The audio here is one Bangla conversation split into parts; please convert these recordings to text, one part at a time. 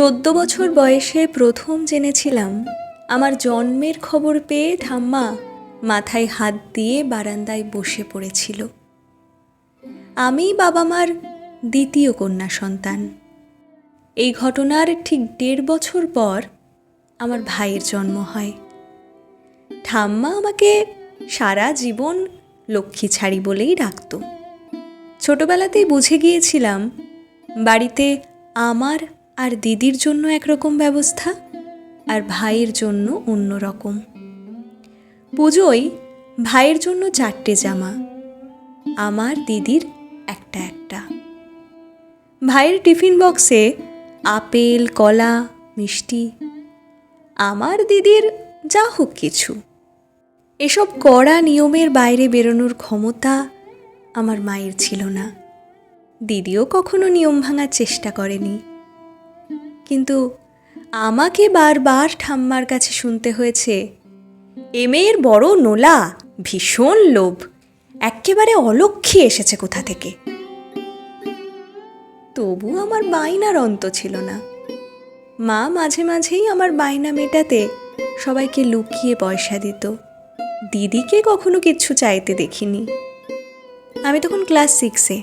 চোদ্দ বছর বয়সে প্রথম জেনেছিলাম। আমার জন্মের খবর পেয়ে ঠাম্মা মাথায় হাত দিয়ে বারান্দায় বসে পড়েছিল। আমি বাবা মার দ্বিতীয় কন্যা সন্তান। এই ঘটনার ঠিক দেড় বছর পর আমার ভাইয়ের জন্ম হয়। ঠাম্মা আমাকে সারা জীবন লক্ষ্মী ছাড়ি বলেই ডাকত। ছোটবেলাতেই বুঝে গিয়েছিলাম, বাড়িতে আমার আর দিদির জন্য একরকম ব্যবস্থা আর ভাইয়ের জন্য অন্য রকম। পুজোয় ভাইয়ের জন্য চারটে জামা, আমার দিদির একটা একটা। ভাইয়ের টিফিন বক্সে আপেল, কলা, মিষ্টি, আমার দিদির যা হোক কিছু। এসব কড়া নিয়মের বাইরে বেরোনোর ক্ষমতা আমার মায়ের ছিল না। দিদিও কখনো নিয়ম ভাঙার চেষ্টা করেনি। কিন্তু আমাকে বারবার ঠাম্মার কাছে শুনতে হয়েছে। এ মেয়ের বড় নোলা, ভীষণ লোভ। এক্কেবারে অলক্ষী এসেছে কোথা থেকে? তবু আমার বাইনার অন্ত ছিল না। মা মাঝে মাঝেই আমার বাইনা মেটাতে সবাইকে লুকিয়ে পয়সা দিত। দিদিকে কখনো কিচ্ছু চাইতে দেখিনি। আমি তখন ক্লাস সিক্সে।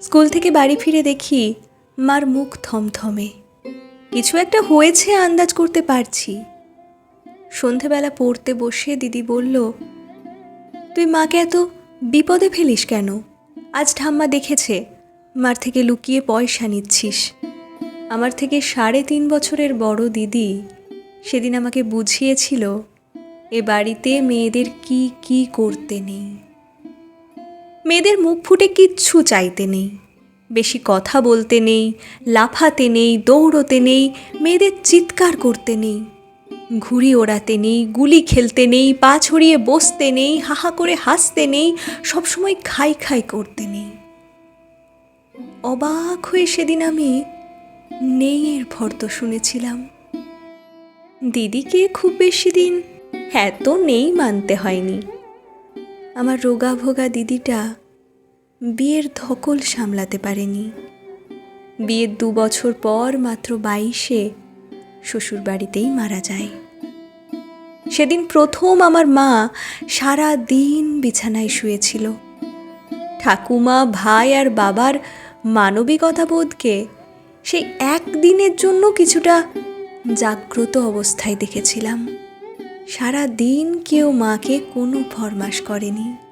স্কুল থেকে বাড়ি ফিরে দেখি মার মুখ থমথমে। কিছু একটা হয়েছে, আন্দাজ করতে পারছি। সন্ধেবেলা পড়তে বসে দিদি বলল, তুই মাকে এত বিপদে ফেলিস কেন? আজ ঠাম্মা দেখেছে, মার থেকে লুকিয়ে পয়সা নিচ্ছিস। আমার থেকে সাড়ে তিন বছরের বড় দিদি সেদিন আমাকে বুঝিয়েছিল, এ বাড়িতে মেয়েদের কি কি করতে নেই। মেয়েদের মুখ ফুটে কিচ্ছু চাইতে নেই। বেশি কথা বলতে নেই, লাফাতে নেই, দৌড়তে নেই, মেয়েদের চিৎকার করতে নেই। ঘুড়ি ওড়াতে নেই, গুলি খেলতে নেই, পা ছড়িয়ে বসতে নেই, হাহা করে হাসতে নেই, সবসময় খাই খাই করতে নেই। অবাক হয়ে সেদিন আমি নেইয়ের ফর্দ শুনেছিলাম। দিদিকে খুব বেশি দিন এত নেই মানতে হয়নি। আমার রোগা ভোগা দিদিটা বিয়ের ধকল সামলাতে পারেনি। বিয়ের দু বছর পর মাত্র বাইশে শ্বশুর বাড়িতেই মারা যায়। সেদিন প্রথম আমার মা সারা দিন বিছানায় শুয়েছিল। ঠাকুমা, ভাই আর বাবার মানবিকতা বোধকে সেই একদিনের জন্য কিছুটা জাগ্রত অবস্থায় দেখেছিলাম। সারা দিন কেউ মাকে কোনো ফরমাস করেনি।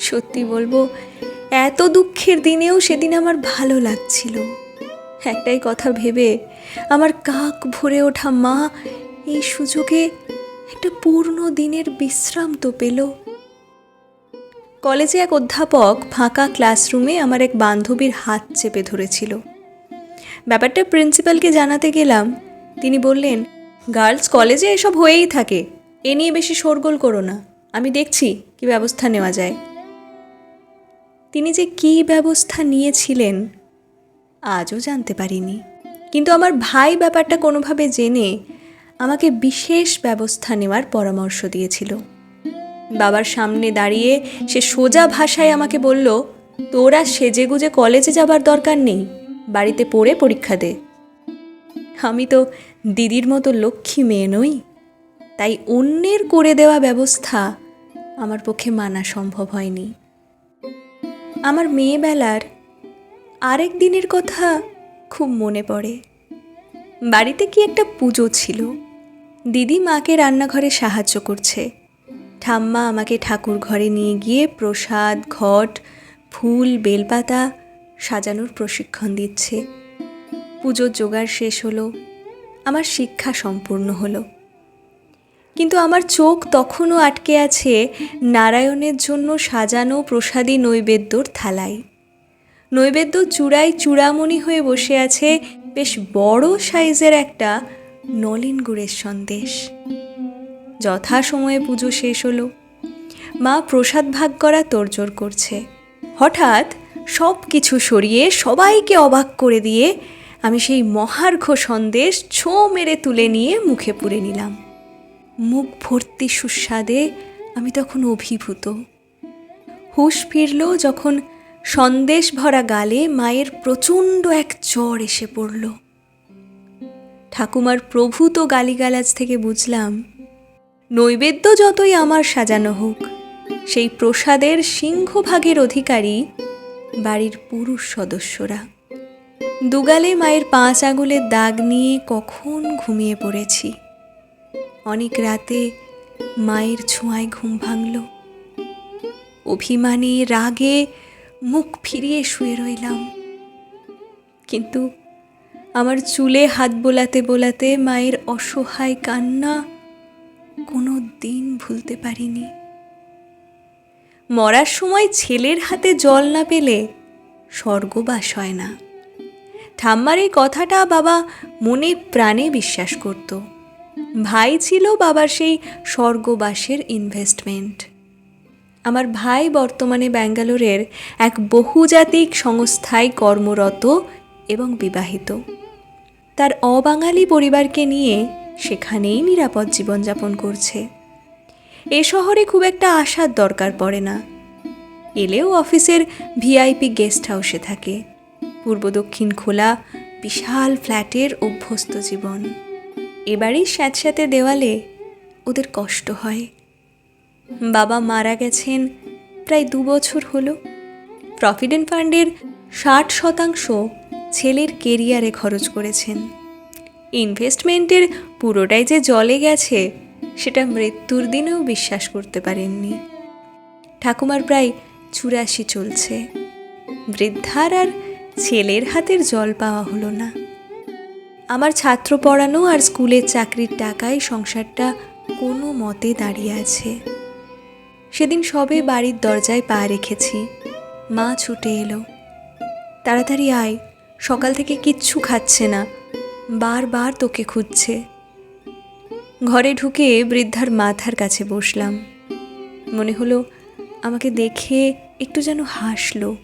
সত্যি বলব, এত দুঃখের দিনেও সেদিন আমার ভালো লাগছিল। একটাই কথা ভেবে আমার কাক ভরে ওঠা মা এই সুযোগে একটা পূর্ণ দিনের বিশ্রাম তো পেল। কলেজে এক অধ্যাপক ফাঁকা ক্লাসরুমে আমার এক বান্ধবীর হাত চেপে ধরেছিল। ব্যাপারটা প্রিন্সিপালকে জানাতে গেলাম। তিনি বললেন, গার্লস কলেজে এসব হয়েই থাকে। এ নিয়ে বেশি শোরগোল করো না। আমি দেখছি কি ব্যবস্থা নেওয়া যায়। তিনি যে কী ব্যবস্থা নিয়েছিলেন, আজও জানতে পারিনি। কিন্তু আমার ভাই ব্যাপারটা কোনোভাবে জেনে আমাকে বিশেষ ব্যবস্থা নেওয়ার পরামর্শ দিয়েছিল। বাবার সামনে দাঁড়িয়ে সে সোজা ভাষায় আমাকে বলল, তোরা সেজে গুজে কলেজে যাবার দরকার নেই, বাড়িতে পড়ে পরীক্ষা দে। আমি তো দিদির মতো লক্ষ্মী মেয়ে নই, তাই অন্যের করে দেওয়া ব্যবস্থা আমার পক্ষে মানা সম্ভব হয়নি। আমার মেয়েবেলার আরেক দিনের কথা খুব মনে পড়ে। বাড়িতে কি একটা পুজো ছিল? দিদি মাকে রান্নাঘরে সাহায্য করছে। ঠাম্মা আমাকে ঠাকুর ঘরে নিয়ে গিয়ে প্রসাদ, ঘট, ফুল, বেলপাতা সাজানোর প্রশিক্ষণ দিচ্ছে। পুজোর জোগাড় শেষ হলো, আমার শিক্ষা সম্পূর্ণ হলো। কিন্তু আমার চোখ তখনও আটকে আছে নারায়ণের জন্য সাজানো প্রসাদী নৈবেদ্যর থালায়। নৈবেদ্য চূড়ায় চূড়ামণি হয়ে বসে আছে বেশ বড় সাইজের একটা নলিন গুড়ের সন্দেশ। যথা সময়ে পুজো শেষ হলো। মা প্রসাদ ভাগ করা তোড়জোড় করছে। হঠাৎ সব কিছু সরিয়ে সবাইকে অবাক করে দিয়ে আমি সেই মহার্ঘ সন্দেশ ছো মেরে তুলে নিয়ে মুখে পুরে নিলাম। মুখ ভর্তি সুস্বাদে আমি তখন অভিভূত। হুঁশ ফিরল যখন সন্দেশ ভরা গালে মায়ের প্রচণ্ড এক জ্বর এসে পড়ল। ঠাকুমার প্রভূত গালিগালাজ থেকে বুঝলাম, নৈবেদ্য যতই আমার সাজানো হোক, সেই প্রসাদের সিংহভাগের অধিকারী বাড়ির পুরুষ সদস্যরা। দুগালে মায়ের পাঁচ আঙুলের দাগ নিয়ে কখন ঘুমিয়ে পড়েছি। অনেক রাতে মায়ের ছোঁয়ায় ঘুম ভাঙল। অভিমানে রাগে মুখ ফিরিয়ে শুয়ে রইলাম। কিন্তু আমার চুলে হাত বোলাতে বোলাতে মায়ের অসহায় কান্না কোনো দিন ভুলতে পারিনি। মরার সময় ছেলের হাতে জল না পেলে স্বর্গবাস হয় না। ঠাম্মার এই কথাটা বাবা মনে প্রাণে বিশ্বাস করত। ভাই ছিল বাবার সেই স্বর্গবাসের ইনভেস্টমেন্ট আমার ভাই বর্তমানে ব্যাঙ্গালোরের এক বহুজাতিক সংস্থায় কর্মরত এবং বিবাহিত। তার অবাঙালি পরিবারকে নিয়ে সেখানেই নিরাপদ জীবনযাপন করছে। এ শহরে খুব একটা আসার দরকার পড়ে না। এলেও অফিসের ভিআইপি গেস্ট হাউসে থাকে। পূর্ব দক্ষিণ খোলা বিশাল ফ্ল্যাটের অভ্যস্ত জীবন। এবারই স্যাঁতস্যাঁতে দেওয়ালে ওদের কষ্ট হয়। বাবা মারা গেছেন প্রায় দু বছর হলো। প্রভিডেন্ট ফান্ডের ষাট শতাংশ ছেলের কেরিয়ারে খরচ করেছেন। ইনভেস্টমেন্টের পুরোটাই যে জলে গেছে, সেটা মৃত্যুর দিনেও বিশ্বাস করতে পারেননি। ঠাকুমার প্রায় চুরাশি চলছে। বৃদ্ধার আর ছেলের হাতের জল পাওয়া হলো না। আমার ছাত্র পড়ানো আর স্কুলের চাকরির টাকায় সংসারটা কোনো মতে দাঁড়িয়ে আছে। সেদিন সবে বাড়ির দরজায় পা রেখেছি। মা ছুটে এলো। তাড়াতাড়ি আয়, সকাল থেকে কিচ্ছু খাচ্ছে না। বারবার তোকে খুঁজছে। ঘরে ঢুকে বৃদ্ধার মাথার কাছে বসলাম। মনে হলো আমাকে দেখে একটু যেন হাসলো।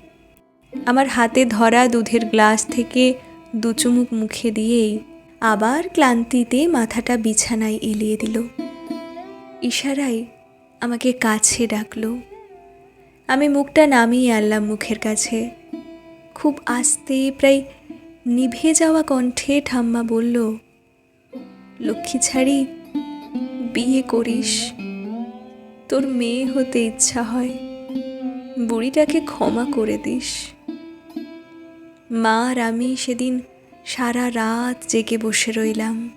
আমার হাতে ধরা দুধের গ্লাস থেকে দু চুমুক মুখে দিয়েই আবার ক্লান্তিতে মাথাটা বিছানায় এলিয়ে দিল। ইশারায় আমাকে কাছে ডাকলো। আমি মুখটা নামিয়ে আনলাম মুখের কাছে। খুব আস্তে প্রায় নিভে যাওয়া কণ্ঠে ঠাম্মা বলল, লক্ষ্মী ছাড়ি, বিয়ে করিস। তোর মেয়ে হতে ইচ্ছা হয়। বুড়িটাকে ক্ষমা করে দিস। মা আর আমি সেদিন সারা রাত জেগে বসে রইলাম।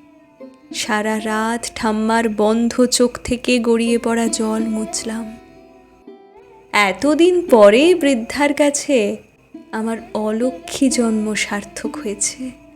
সারা রাত ঠাম্মার বন্ধ চোখ থেকে গড়িয়ে পড়া জল মুছলাম। এতদিন পরে বৃদ্ধার কাছে আমার অলক্ষী জন্ম সার্থক হয়েছে।